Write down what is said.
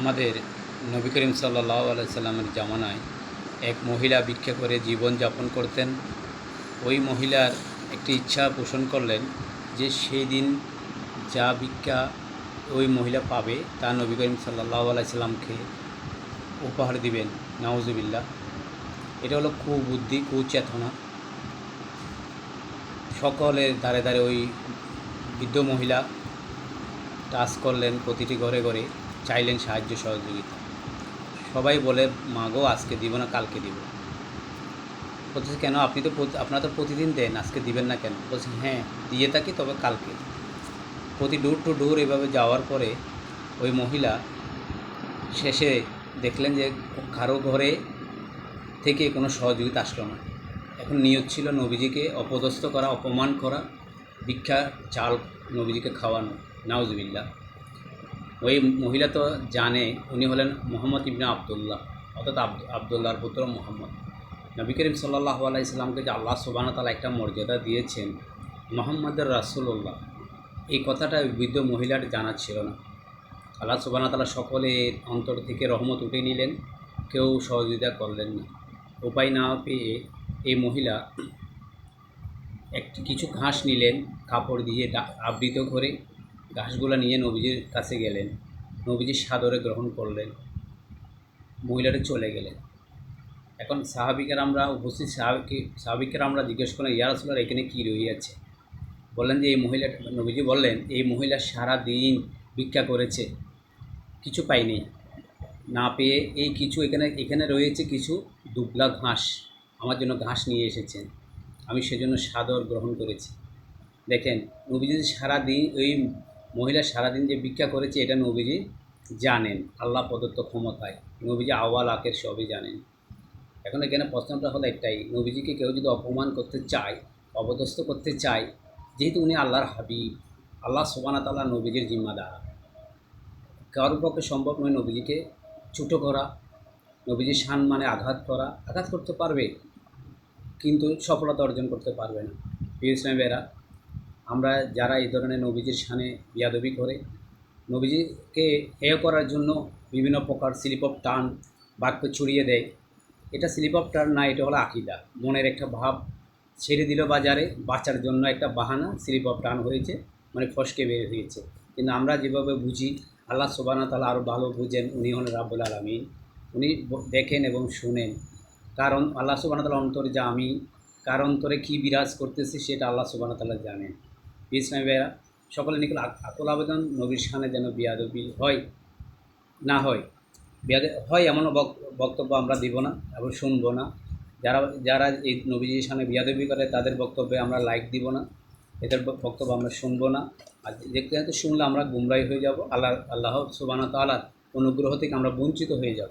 আমাদের নবী করিম সাল্লাহ আলাইসাল্লামের জামানায় এক মহিলা ভিক্ষা করে জীবন যাপন করতেন। ওই মহিলার একটি ইচ্ছা পোষণ করলেন যে সেই দিন যা ভিক্ষা ওই মহিলা পাবে তা নবী করিম সাল্লাহ আলাইসাল্লামকে উপহার দিবেন। নওয়াজুবিল্লাহ এটা হলো কুবুদ্ধি, কুচেতনা। সকলের ধারে ধারে ওই বৃদ্ধ মহিলা টাচ করলেন প্রতিটি ঘরে ঘরে। চাইলেন সাহায্য সহযোগিতা। সবাই বলে, মাগো, আজকে দিব না, কালকে দিব। বলছে কেন? আপনি তো আপনারা তো প্রতিদিন দেন, আজকে দিবেন না কেন? বলছে হ্যাঁ দিয়ে থাকি, তবে কালকে। প্রতি ডোর টু ডোর এভাবে যাওয়ার পরে ওই মহিলা শেষে দেখলেন যে কারও ঘরে থেকে কোনো সহযোগিতা আসলো না। এখন নিয়ত ছিল নবীজিকে অপদস্থ করা, অপমান করা, ভিক্ষা, চাল নবীজিকে খাওয়ানো নাউজবিল্লা ওই মহিলা তো জানে, উনি হলেন মোহাম্মদ ইবনে আবদুল্লাহ, অর্থাৎ আব্দ, আবদুল্লাহর পুত্র মোহাম্মদ। নবী করিম সাল্লাহ আলাইসাল্লামকে যে আল্লাহ সুবানা তালা একটা মর্যাদা দিয়েছেন মোহাম্মদের রাসুল্লাহ এই কথাটা বৃদ্ধ মহিলার জানা ছিল না। আল্লাহ সুবানা তালা সকলের অন্তর থেকে রহমত উঠে নিলেন, কেউ সহযোগিতা করলেন না। উপায় না পেয়ে এই মহিলা একটি কিছু ঘাস নিলেন, কাপড় দিয়ে আবৃত করে ঘাসগুলো নিয়ে নবীজির কাছে গেলেন। নবীজি সাদরে গ্রহণ করলেন। মহিলাটা চলে গেলেন। এখন সাহাবিকের আমরা উপস্থিত, সাহাবিকে, সাহাবিকের আমরা জিজ্ঞেস করলাম ইয়ারসুলার এখানে কী রইয়াছে বললেন যে, এই মহিলাটা, নবীজি বললেন, এই মহিলা সারা দিন ভিক্ষা করেছে, কিছু পাইনি না পেয়ে এই কিছু এখানে এখানে রয়েছে কিছু দুবলা ঘাস, আমার জন্য ঘাস নিয়ে এসেছেন। আমি সেজন্য সাদর গ্রহণ করেছি। দেখেন, নবীজি যে সারাদিন ওই মহিলা সারাদিন যে ভিক্ষা করেছে, এটা নবীজি জানেন। আল্লাহ প্রদত্ত ক্ষমতায়। নবীজি আওয়াল আকের সবই জানেন। এখন এখানে প্রশ্নটা হলো একটাই নবীজিকে কেউ যদি অপমান করতে চায়, অপদস্থ করতে চায়, যেহেতু উনি আল্লাহর হাবিব, আল্লাহ সোবানা তাল্লাহ নবীজির জিম্মাদার। কারোর পক্ষে সম্ভব নয় নবীজিকে ছোটো করা নবীজির সান মানে আঘাত করা। আঘাত করতে পারবে, কিন্তু সফলতা অর্জন করতে পারবে না। প্রিয় ইসলামেরা আমরা যারা এই ধরনের নবীজির সানে বিয়াদবি করে, নবীজিকে হেয় করার জন্য বিভিন্ন প্রকার স্লিপ অফ টার্ন বাক্য ছড়িয়ে দেয়। এটা স্লিপ অফ টার্ন না, এটা হলো আকিদা। মনের একটা ভাব ছেড়ে দিল বাজারে, বাঁচার জন্য একটা বাহানা স্লিপ অফ টার্ন হয়েছে মানে ফসকে বের হয়েছে। কিন্তু আমরা যেভাবে বুঝি, আল্লাহ সোবানা তালা আরও ভালো বুঝেন, উনি হলেন রাব্বুল আলমিন। উনি দেখেন এবং শুনেন। কারণ আল্লাহ সুবাহ তালা অন্তরে যা আমি, কার অন্তরে কী বিরাজ করতেছি সেটা আল্লাহ সুবাহ তালা জানেন। ইসলাম সকলে নিকল আক- আকুল আবেদন, নবীর সামনে যেন বিয়াদবি হয়, না হয়। বিয়াদ হয় এমনও বক- বক্তব্য আমরা দিব না এবং শুনব না। যারা যারা এই নবীজির সামনে বিয়াদবি করে, তাদের বক্তব্যে আমরা লাইক দিব না। এদের বক্তব্য আমরা শুনব না। আর দেখতে দেখতে শুনলে আমরা গুমরাই হয়ে যাব। আল্লাহ আল্লাহ সুবাহ তালার অনুগ্রহ থেকে আমরা বঞ্চিত হয়ে যাব।